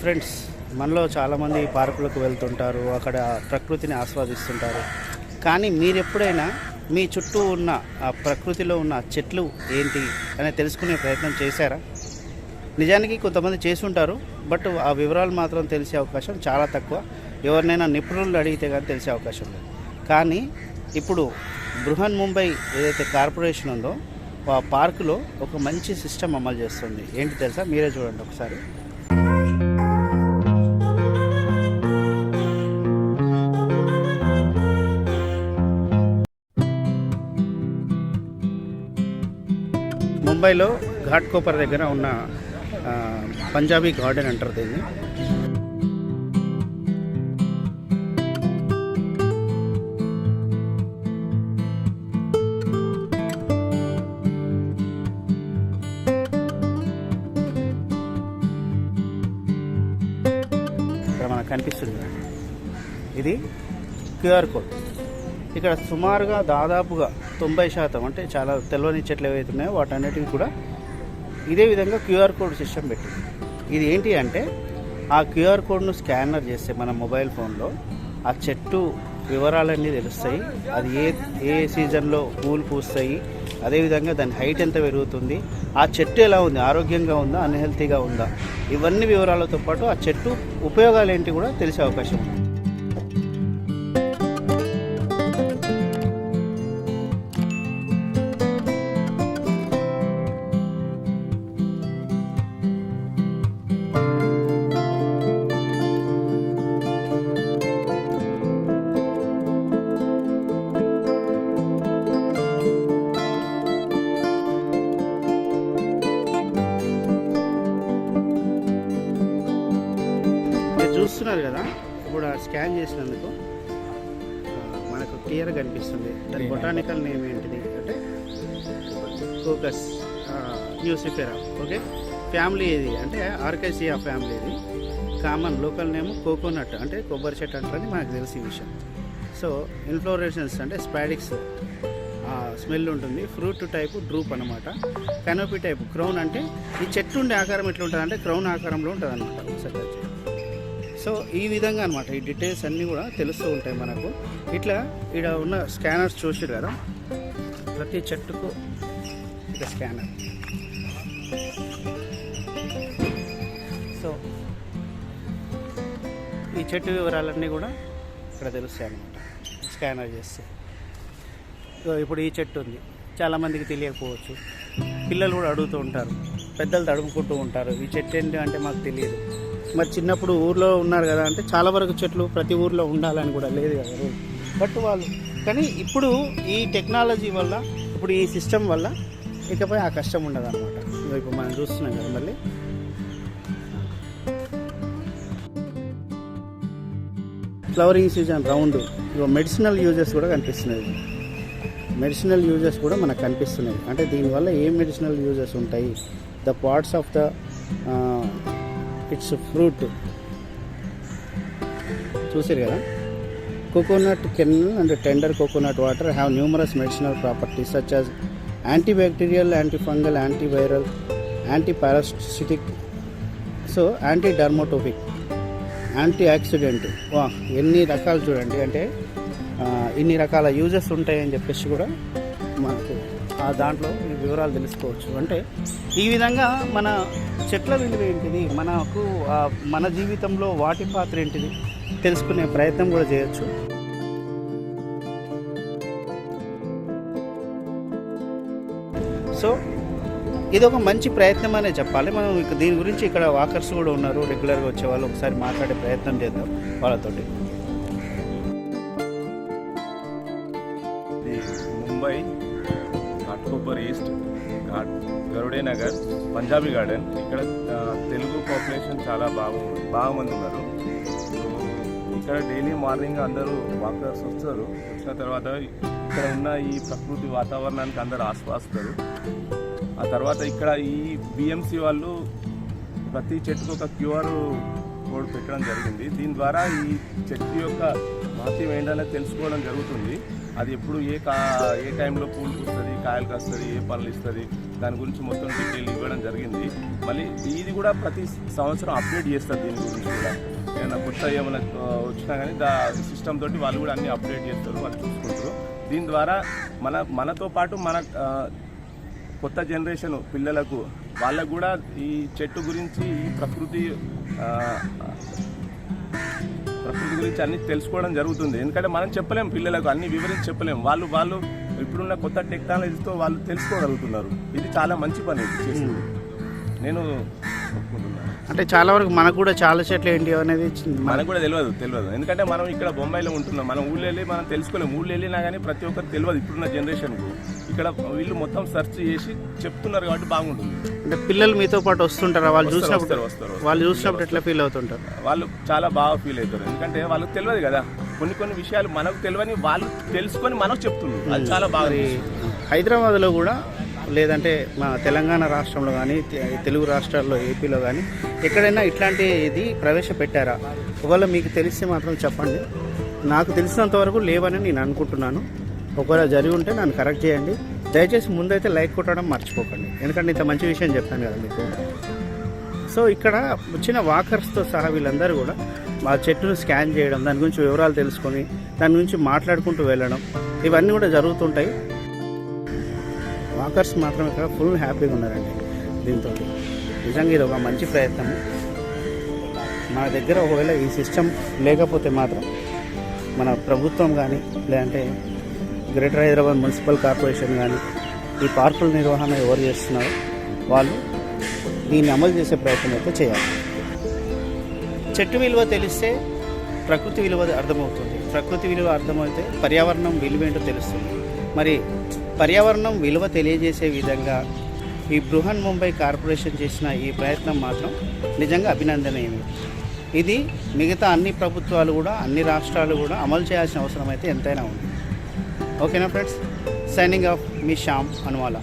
Friends మనలో చాలామంది పార్కులకు వెళ్తుంటారు అక్కడ ప్రకృతిని ఆస్వాదిస్తుంటారు. కానీ మీరు ఎప్పుడైనా మీ చుట్టూ ఉన్న ఆ ప్రకృతిలో ఉన్న చెట్లు ఏంటి అని తెలుసుకునే ప్రయత్నం చేశారా? నిజానికి కొంతమంది చేసుంటారు బట్ ఆ వివరాలు మాత్రం తెలిసే అవకాశం చాలా తక్కువ. ఎవరినైనా నిపుణులు అడిగితే కానీ తెలిసే అవకాశం లేదు. కానీ ఇప్పుడు బృహన్ ముంబై ఏదైతే కార్పొరేషన్ ఉందో ఆ పార్కులో ఒక మంచి సిస్టమ్ అమలు చేస్తుంది. ఏంటి తెలుసా? మీరే చూడండి ఒకసారి. ముంబైలో ఘాట్ కోపర్ దగ్గర ఉన్న పంజాబీ గార్డెన్ అంటారు దీన్ని. ఇక్కడ మనకు కనిపిస్తుంది ఇది క్యూఆర్ కోడ్. ఇక్కడ సుమారుగా దాదాపుగా తొంభై శాతం అంటే చాలా తెలియని చెట్లు ఏవైతే ఉన్నాయో వాటన్నిటికి కూడా ఇదే విధంగా క్యూఆర్ కోడ్ సిస్టమ్ పెట్టింది. ఇది ఏంటి అంటే ఆ క్యూఆర్ కోడ్ను స్కానర్ చేస్తే మన మొబైల్ ఫోన్లో ఆ చెట్టు వివరాలన్నీ తెలుస్తాయి. అది ఏ ఏ సీజన్లో పూలు పూస్తాయి అదేవిధంగా దాని హైట్ ఎంత పెరుగుతుంది ఆ చెట్టు ఎలా ఉంది ఆరోగ్యంగా ఉందా అన్హెల్తీగా ఉందా ఇవన్నీ వివరాలతో పాటు ఆ చెట్టు ఉపయోగాలు ఏంటి కూడా తెలిసే అవకాశం ఉంది. చూస్తున్నారు కదా? ఇప్పుడు స్కాన్ చేసినందుకు మనకు క్లియర్గా కనిపిస్తుంది. దాని బొటానికల్ నేమ్ ఏంటిది? అంటే ఫోకస్ న్యూసిఫెరా ఓకే? ఫ్యామిలీ ఇది అంటే ఆర్కేసియా ఫ్యామిలీ ఇది. కామన్ లోకల్ నేమ్ కోకోనట్ అంటే కొబ్బరి చెట్టు అంటారని మనకు తెలిసిన విషయం. సో ఇన్ఫ్లోరేషన్స్ అంటే స్పాడిక్స్ స్మెల్ ఉంటుంది. ఫ్రూట్ టైపు డ్రూప్ అనమాట కనోపీ టైపు క్రౌన్ అంటే ఈ చెట్టు ఉండే ఆకారం ఎట్లా ఉంటుంది అంటే క్రౌన్ ఆకారంలో ఉంటుంది అనమాట. సో ఈ విధంగా అనమాట ఈ డీటెయిల్స్ అన్నీ కూడా తెలుస్తూ ఉంటాయి మనకు. ఇట్లా ఇక్కడ ఉన్న స్కానర్స్ చూసారు కదా? ప్రతి చెట్టుకు ఇక స్కానర్ సో ఈ చెట్టు వివరాలన్నీ కూడా ఇక్కడ తెలుస్తాయి అనమాట స్కానర్ చేస్తే. సో ఇప్పుడు ఈ చెట్టు ఉంది. చాలామందికి తెలియకపోవచ్చు. పిల్లలు కూడా అడుగుతూ ఉంటారు. పెద్దలు తడుముకుంటూ ఉంటారు. ఈ చెట్టు ఏంటి అంటే మాకు తెలియదు. మరి చిన్నప్పుడు ఊర్లో ఉన్నారు కదా అంటే చాలా వరకు చెట్లు ప్రతి ఊర్లో ఉండాలని కూడా లేదు కదా రూల్. బట్ వాళ్ళు కానీ ఇప్పుడు ఈ టెక్నాలజీ వల్ల ఇప్పుడు ఈ సిస్టమ్ వల్ల ఇకపై ఆ కష్టం ఉండదు అనమాట ఇప్పుడు మనం చూస్తున్నాం కదా మళ్ళీ. Flowering season round ego medicinal uses కూడా కనిపిస్తున్నాయి. మెడిసినల్ యూజెస్ కూడా మనకు కనిపిస్తున్నాయి. అంటే దీనివల్ల ఏ మెడిసినల్ యూజెస్ ఉంటాయి? The parts of the its fruit. చూసారు కదా? Coconut can and tender coconut water have numerous medicinal properties such as antibacterial antifungal antiviral antiparasitic so anti dermatopic antioxidant వా ఎన్ని రకాలు చూడండి అంటే ఇన్ని రకాల యూజెస్ ఉంటాయని చెప్పేసి కూడా మనకు దాంట్లో ఈ వివరాలు తెలుసుకోవచ్చు. అంటే ఈ విధంగా మన చెట్ల విలువ ఏంటిది? మనకు మన జీవితంలో వాటి పాత్ర ఏంటిది? తెలుసుకునే ప్రయత్నం కూడా చేయొచ్చు. సో ఇది ఒక మంచి ప్రయత్నం అనే చెప్పాలి. మనం ఇక దీని గురించి ఇక్కడ వాకర్స్ కూడా ఉన్నారు. రెగ్యులర్గా వచ్చే వాళ్ళు ఒకసారి మాట్లాడే ప్రయత్నం చేద్దాం వాళ్ళతోటి. Mumbai super east Garude Nagar Punjabi garden. ఇక్కడ తెలుగు పాపులేషన్ చాలా బాగా బాగా మంది ఉన్నారు. ఇక్కడ డైలీ మార్నింగ్ అందరూ వాకర్స్ వస్తారు. వచ్చిన తర్వాత ఇక్కడ ఉన్న ఈ ప్రకృతి వాతావరణానికి అందరూ ఆస్వాస్తారు ఆ తర్వాత ఇక్కడ ఈ బిఎంసి వాళ్ళు ప్రతి చెట్టుకు ఒక క్యూఆర్ బోర్డు పెట్టడం జరిగింది. దీని ద్వారా ఈ చెట్టు యొక్క మహత్యం ఏంటనేది తెలుసుకోవడం జరుగుతుంది. అది ఎప్పుడు ఏ కా ఏ టైంలో పూలు పూస్తుంది కాయలు కాస్తుంది ఏ పనులు ఇస్తుంది దాని గురించి మొత్తం డీటెయిల్ ఇవ్వడం జరిగింది. మళ్ళీ ఇది కూడా ప్రతి సంవత్సరం అప్డేట్ చేస్తారు దీని గురించి కూడా. ఏమైనా కొత్త ఏమైనా వచ్చినా కానీ దా సిస్టమ్ తోటి వాళ్ళు కూడా అన్ని అప్డేట్ చేస్తారు వాళ్ళు చూసుకుంటారు. దీని ద్వారా మన మనతో పాటు మన కొత్త జనరేషన్ పిల్లలకు వాళ్ళకు కూడా ఈ చెట్టు గురించి ఈ ప్రకృతి ప్రకృతి గురించి అన్ని తెలుసుకోవడం జరుగుతుంది. ఎందుకంటే మనం చెప్పలేం పిల్లలకు అన్ని వివరించి చెప్పలేం. వాళ్ళు వాళ్ళు ఇప్పుడున్న కొత్త టెక్నాలజీతో వాళ్ళు తెలుసుకోగలుగుతున్నారు. ఇది చాలా మంచి పని చేసింది. నేను అంటే చాలా వరకు మనకు కూడా చాలా చెట్లు ఏంటి అనేది మనకు కూడా తెలియదు తెలియదు. ఎందుకంటే మనం ఇక్కడ బొంబాయిలో ఉంటున్నాం. మనం ఊళ్ళో వెళ్ళి మనం తెలుసుకోలేము ఊళ్ళో వెళ్ళినా కానీ ప్రతి ఒక్కరు తెలియదు ఇప్పుడున్న జనరేషన్కు. ఇక్కడ వీళ్ళు మొత్తం సెర్చ్ చేసి చెప్తున్నారు కాబట్టి బాగుంటుంది. అంటే పిల్లలు మీతో పాటు వస్తుంటారా? వాళ్ళు చూసినప్పుడు వస్తారు. వాళ్ళు చూసినప్పుడు ఎట్లా ఫీల్ అవుతుంటారు? వాళ్ళు చాలా బాగా ఫీల్ అవుతారు. ఎందుకంటే వాళ్ళకి తెలియదు కదా కొన్ని కొన్ని విషయాలు మనకు తెలియని వాళ్ళు తెలుసుకొని మనకు చెప్తున్నారు. అది చాలా బాగా హైదరాబాద్లో కూడా లేదంటే మా తెలంగాణ రాష్ట్రంలో కానీ తెలుగు రాష్ట్రాల్లో ఏపీలో కానీ ఎక్కడైనా ఇట్లాంటి ఇది ప్రవేశపెట్టారా? ఒకవేళ మీకు తెలిస్తే మాత్రం చెప్పండి. నాకు తెలిసినంత వరకు లేవని నేను అనుకుంటున్నాను. ఒకవేళ జరిగి ఉంటే నన్ను కరెక్ట్ చేయండి. దయచేసి ముందైతే లైక్ కొట్టడం మర్చిపోకండి. ఎందుకంటే ఇంత మంచి విషయం చెప్పాను కదా మీకు. సో ఇక్కడ వచ్చిన వాకర్స్తో సహా వీళ్ళందరూ కూడా మా చెట్టును స్కాన్ చేయడం దాని గురించి వివరాలు తెలుసుకొని దాని గురించి మాట్లాడుకుంటూ వెళ్ళడం ఇవన్నీ కూడా జరుగుతుంటాయి. వాకర్స్ మాత్రం ఇక్కడ ఫుల్ హ్యాపీగా ఉన్నారండి దీంతో నిజంగా ఇది ఒక మంచి ప్రయత్నం. మన దగ్గర ఒకవేళ ఈ సిస్టమ్ లేకపోతే మాత్రం మన ప్రభుత్వం కానీ లేదంటే గ్రేటర్ హైదరాబాద్ మున్సిపల్ కార్పొరేషన్ కానీ ఈ పార్కుల నిర్వహణ ఎవరు చేస్తున్నారో వాళ్ళు దీన్ని అమలు చేసే ప్రయత్నం అయితే చేయాలి. చెట్టు విలువ తెలిస్తే ప్రకృతి విలువ అర్థమవుతుంది. ప్రకృతి విలువ అర్థమైతే పర్యావరణం విలువ ఏంటో తెలుస్తుంది. మరి పర్యావరణం విలువ తెలియజేసే విధంగా ఈ బృహన్ ముంబై కార్పొరేషన్ చేసిన ఈ ప్రయత్నం మాత్రం నిజంగా అభినందనీయమే. ఇది మిగతా అన్ని ప్రభుత్వాలు కూడా అన్ని రాష్ట్రాలు కూడా అమలు చేయాల్సిన అవసరం అయితే ఎంతైనా ఉంది. ఓకేనా ఫ్రెండ్స్? సైనింగ్ ఆఫ్ మీ శ్యామ్ అనువాలా.